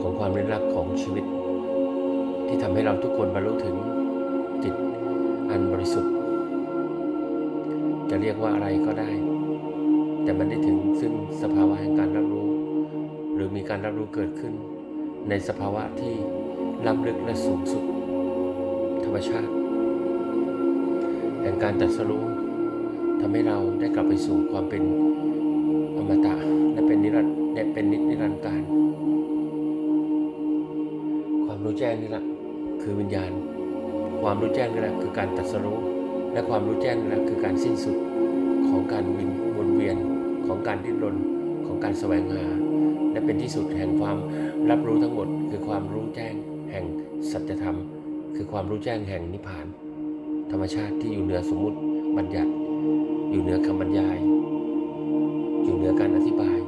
ของความเร้นลับของชีวิต ที่ทำให้เราทุกคนบรรลุถึงจิตอันบริสุทธิ์ จะเรียกว่าอะไรก็ได้ แต่มันได้ถึงซึ่งสภาวะแห่งการรับรู้ หรือมีการรับรู้เกิดขึ้น ในสภาวะที่ล้ำลึกและสูงสุด ธรรมชาติ แห่งการตัดสรู้ทำให้เราได้กลับไปสู่ความเป็นอมตะและเป็นนิรันดร์และเป็นนิรันดร์การ รู้แจ้งนี่แหละคือวิญญาณ ความรู้แจ้งนี่แหละคือการตัดสรู้และความรู้แจ้งนี่แหละคือการสิ้นสุดของการวินวนเวียนของการดิ้นรนของการแสวงหา และเป็นที่สุดแห่งความรับรู้ทั้งหมด คือความรู้แจ้งแห่งสัจธรรม คือความรู้แจ้งแห่งนิพพาน ธรรมชาติที่อยู่เหนือสมมุติบัญญัติ อยู่เหนือคำบรรยาย อยู่เหนือการอธิบาย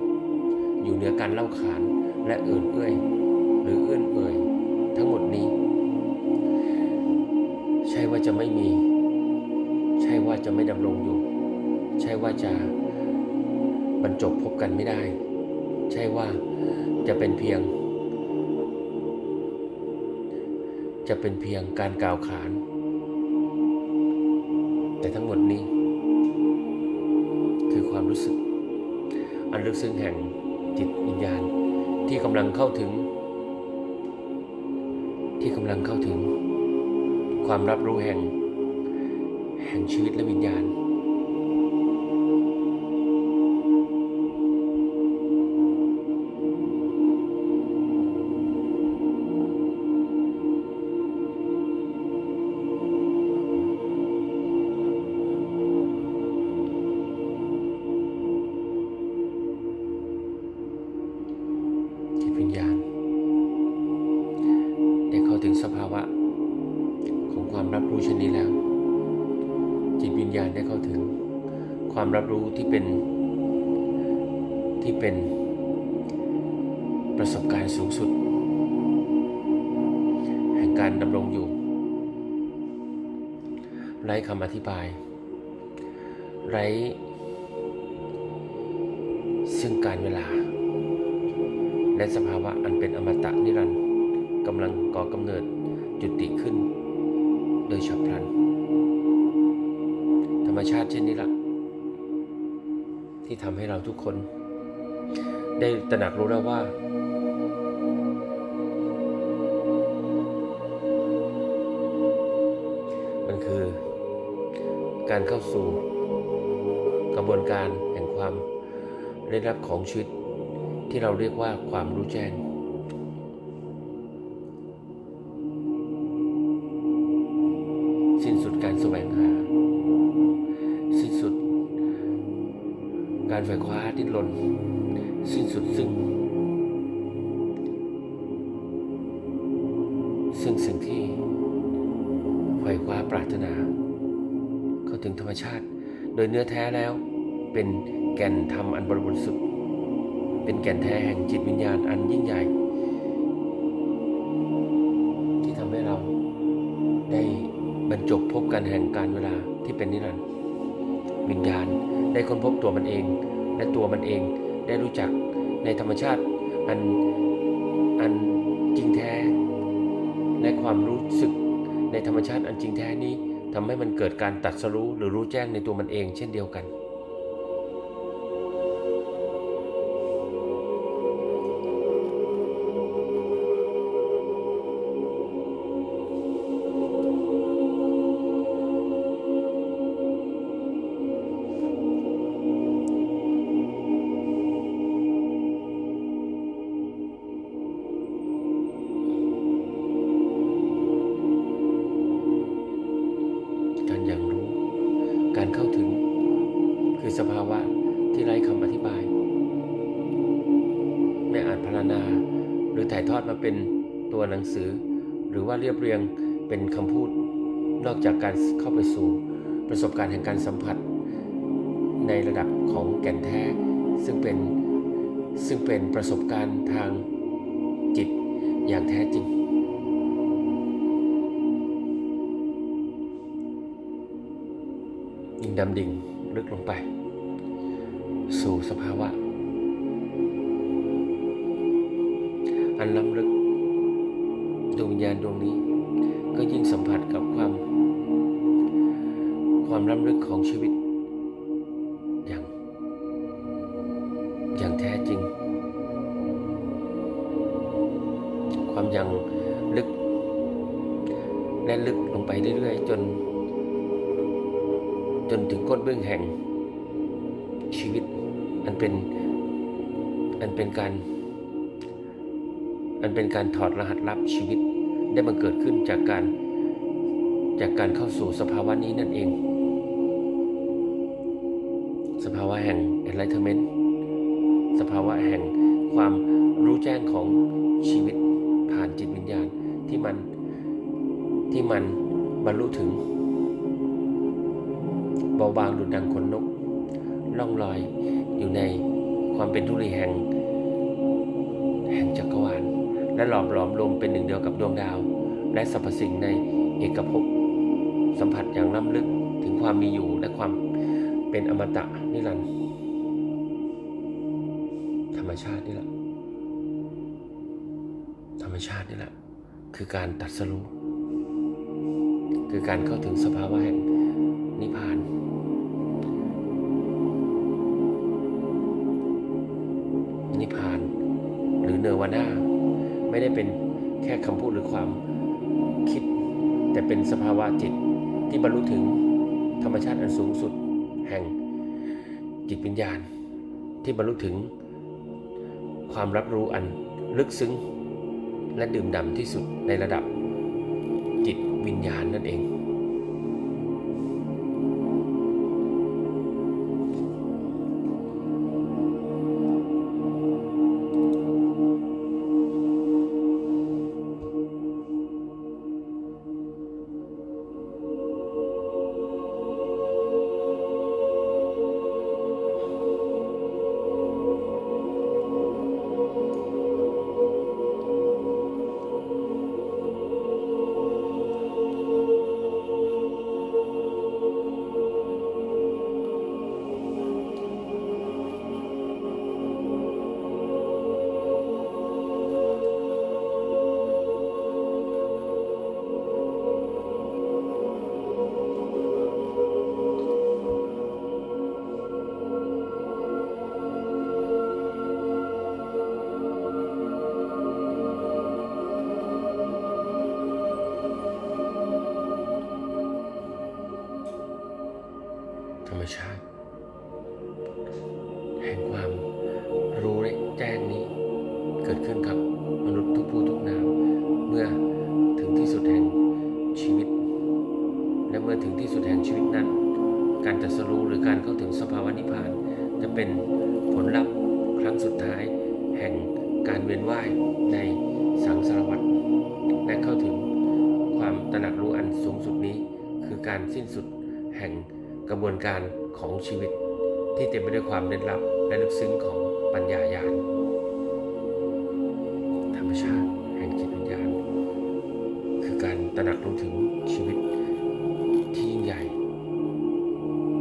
อยู่เหนือการเล่าขานและเอื่นเอื้อยหรือเอื้อนเอ่ย ทั้งหมดนี้ ใช่ว่าจะไม่มี ใช่ว่าจะไม่ดำรงอยู่ ใช่ว่าจะบรรจบพบกันไม่ได้ ใช่ว่าจะเป็นเพียง จะเป็นเพียงการกล่าวขาน แต่ทั้งหมดนี้ คือความรู้สึก อันลึกซึ้งแห่งจิตวิญญาณที่กำลังเข้าถึง ที่กำลังเข้าถึง ความรับรู้แห่ง แห่งชีวิตและวิญญาณ ที่เป็นที่เป็นประสบการณ์สูงสุด แห่งการดำรงอยู่ ไร้คำอธิบาย ไร้ซึ่งการเวลา และสภาวะอันเป็นอมตะนิรันดร์กำลังก่อกำเนิดจุติขึ้น โดยฉับพลัน ธรรมชาติเช่นนี้ละ ที่ทำให้เราทุกคน ได้ตระหนักรู้แล้วว่า มันคือการเข้าสู่กระบวนการแห่งความได้รับของชีวิตที่เราเรียกว่าความรู้แจ้ง สิ้นสุดการแสวงหา การไฟคว้าดิ้นรนสิ้นสุดซึ่ง ซึ่งสิ่งที่ไฟคว้าปรารถนา เข้าถึงธรรมชาติ โดยเนื้อแท้แล้วเป็นแก่นธรรมอันบริบูรณ์สุด เป็นแก่นแท้แห่งจิตวิญญาณอันยิ่งใหญ่ ที่ทำให้เราได้บรรจบพบกันแห่งการเวลาที่เป็นนิรันดร์ วิญญาณ ได้ค้นพบตัวมันเอง และตัวมันเองได้รู้จักในธรรมชาติอันอันจริงแท้ และความรู้สึกในธรรมชาติอันจริงแท้นี้ทำให้มันเกิดการตัดสรู้หรือรู้แจ้งในตัวมันเอง เช่นเดียวกัน คือสภาวะที่ไร้คำอธิบาย ไม่อาจพรรณนา หรือถ่ายทอดมาเป็นตัวหนังสือ หรือว่าเรียบเรียงเป็นคำพูด นอกจากการเข้าไปสู่ ประสบการณ์แห่งการสัมผัส ในระดับของแก่นแท้ ซึ่งเป็นซึ่งเป็นประสบการณ์ทางจิตอย่างแท้จริงยิ่งดำดิ่ง ลึกลงไป สู่สภาวะ อันล้ำลึกดวงวิญญาณดวงนี้ ก็ยิ่งสัมผัสกับความ ความล้ำลึกของชีวิต อย่าง อย่างแท้จริง ความอย่างลึกและลึกลงไปเรื่อยๆ จน จนถึงก้นเบื้องแห่งชีวิต อันเป็น อันเป็นการ อันเป็นการถอดรหัสลับชีวิตได้บังเกิดขึ้นจากการ จากการเข้าสู่สภาวะนี้นั่นเอง สภาวะแห่ง enlightenment สภาวะแห่งความรู้แจ้งของชีวิตผ่านจิตวิญญาณที่มันที่มันบรรลุถึง เบาบางดุจดังขนนก ล่องลอยอยู่ในความเป็นธุลีแห่ง แห่งจักรวาล และหลอมหลอมรวมเป็นหนึ่งเดียวกับดวงดาว และสรรพสิ่งในเอกภพสัมผัสอย่างล้ำลึกถึงความมีอยู่และความเป็นอมตะนิรันดร์ธรรมชาตินี่แหละ ธรรมชาตินี่แหละ คือการตัดสรู้คือการเข้าถึงสภาวะแห่ง นิพพาน นิพพาน หรือเนวานาไม่ได้เป็นแค่คำพูดหรือความคิด แต่เป็นสภาวะจิตที่บรรลุถึงธรรมชาติอันสูงสุดแห่งจิตวิญญาณ ที่บรรลุถึงความรับรู้อันลึกซึ้ง และดื่มด่ำที่สุดในระดับจิตวิญญาณนั่นเอง แห่งความรู้แจ้งนี้ เกิดขึ้นกับมนุษย์ทุกผู้ทุกนามเมื่อถึงที่สุดแห่งชีวิต และเมื่อถึงที่สุดแห่งชีวิตนั้น การตรัสรู้หรือการเข้าถึงสภาวะนิพพาน จะเป็นผลลัพธ์ครั้งสุดท้ายแห่งการเวียนว่ายในสังสารวัฏและเข้าถึงความตระหนักรู้อันสูงสุดนี้ คือการสิ้นสุดแห่งกระบวนการของชีวิต ที่เต็มไปด้วยความเร้นลับและลึกซึ้งของปัญญาญาณธรรมชาติแห่งจิตวิญญาณ คือการตระหนักรู้ถึงชีวิตที่ยิ่งใหญ่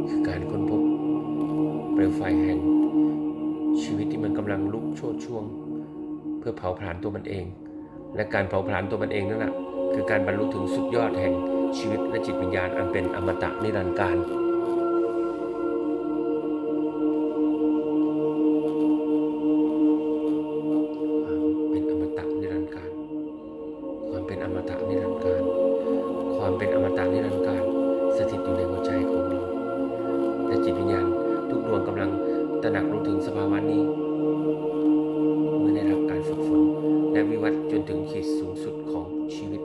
คือการค้นพบเปลวไฟแห่ง ชีวิตที่มันกำลังลุกโชดช่วง เพื่อเผาผลาญตัวมันเอง และการเผาผลาญตัวมันเองนั่นแหละคือการบรรลุถึงสุดยอดแห่งชีวิตและจิตวิญญาณอันเป็นอมตะนิรันดร์การ วัฏจนถึงขีดสูงสุดของชีวิต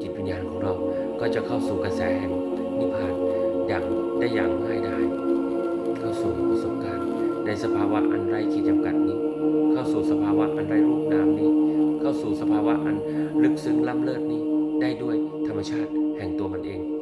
จิตวิญญาณของเราก็จะเข้าสู่กระแสแห่งนิพพานอย่างได้อย่างง่ายดายเข้าสู่ประสบการณ์ ในสภาวะอันไร้ขีดจำกัดนี้ เข้าสู่สภาวะอันไร้รูปนามนี้ เข้าสู่สภาวะอันลึกซึ้งล้ำเลิศนี้ได้ด้วยธรรมชาติแห่งตัวมันเอง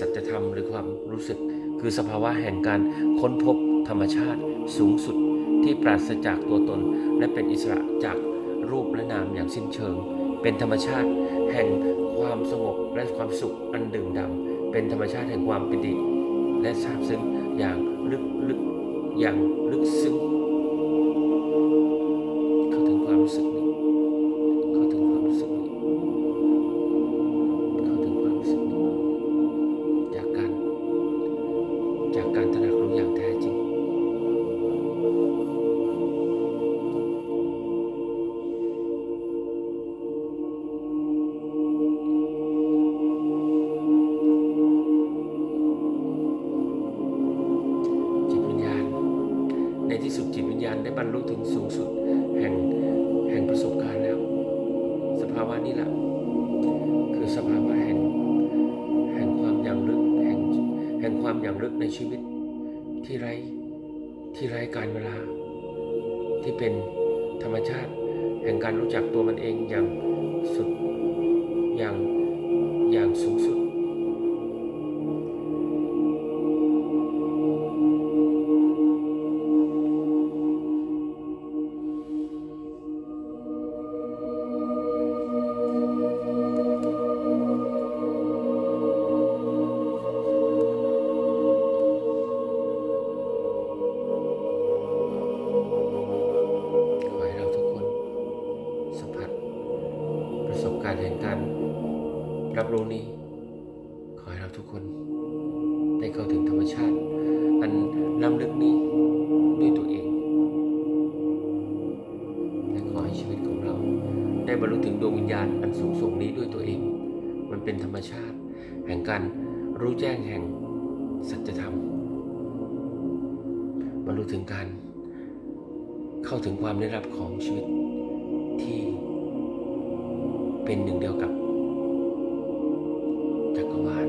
สัจธรรมหรือความรู้สึก คือสภาวะแห่งการค้นพบธรรมชาติสูงสุดที่ปราศจากตัวตน และเป็นอิสระจากรูปและนามอย่างสิ้นเชิง เป็นธรรมชาติแห่งความสงบและความสุขอันดื่มดำเป็นธรรมชาติแห่งความปิติและซาบซึ้งอย่างลึกลึกอย่างลึกซึ้งเข้าถึงความรู้สึก ที่ไร้การเวลา ที่เป็นธรรมชาติแห่งการรู้จักตัวมันเองอย่างสุดอย่างอย่างสูงสุด นี้ด้วยตัวเอง มันเป็นธรรมชาติ แห่งการรู้แจ้งแห่งสัจธรรมมารู้ถึงการ เข้าถึงความได้รับของชีวิตที่เป็นหนึ่งเดียวกับจักรวาล